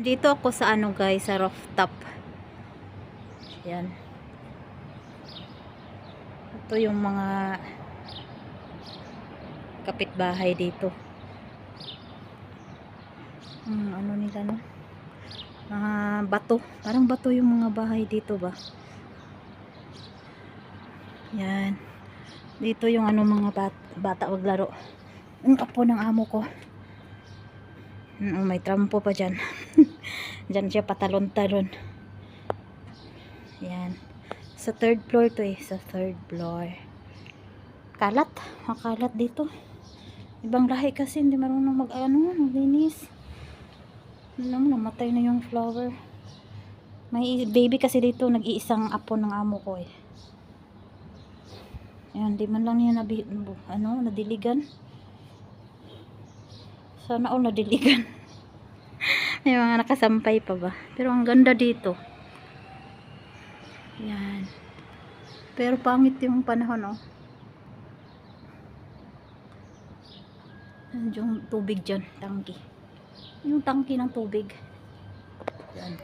Dito ako sa ano guys, sa rooftop. Yan. Ito yung mga kapitbahay dito. Hmm, ano nila no? Mga bato. Parang bato yung mga bahay dito ba? Yan. Dito yung ano mga bat- bata maglaro. Ang apo ng amo ko. Mm, may trampo pa dyan. dyan siya patalon-talon. Yan. Sa third floor to eh. Sa third floor. Kalat. Makalat dito. Ibang lahi kasi hindi marunong mag ano, maglinis. Alam mo, namatay na yung flower. May baby kasi dito, nag-iisang apo ng amo ko eh. Ayan, di man lang niya nabi, ano, nadiligan. Sana all nadiligan. May mga nakasampay pa ba? Pero ang ganda dito. Yan. Pero pangit yung panahon, oh. Yung tubig dyan, tangki. Yung tangki ng tubig. Yan.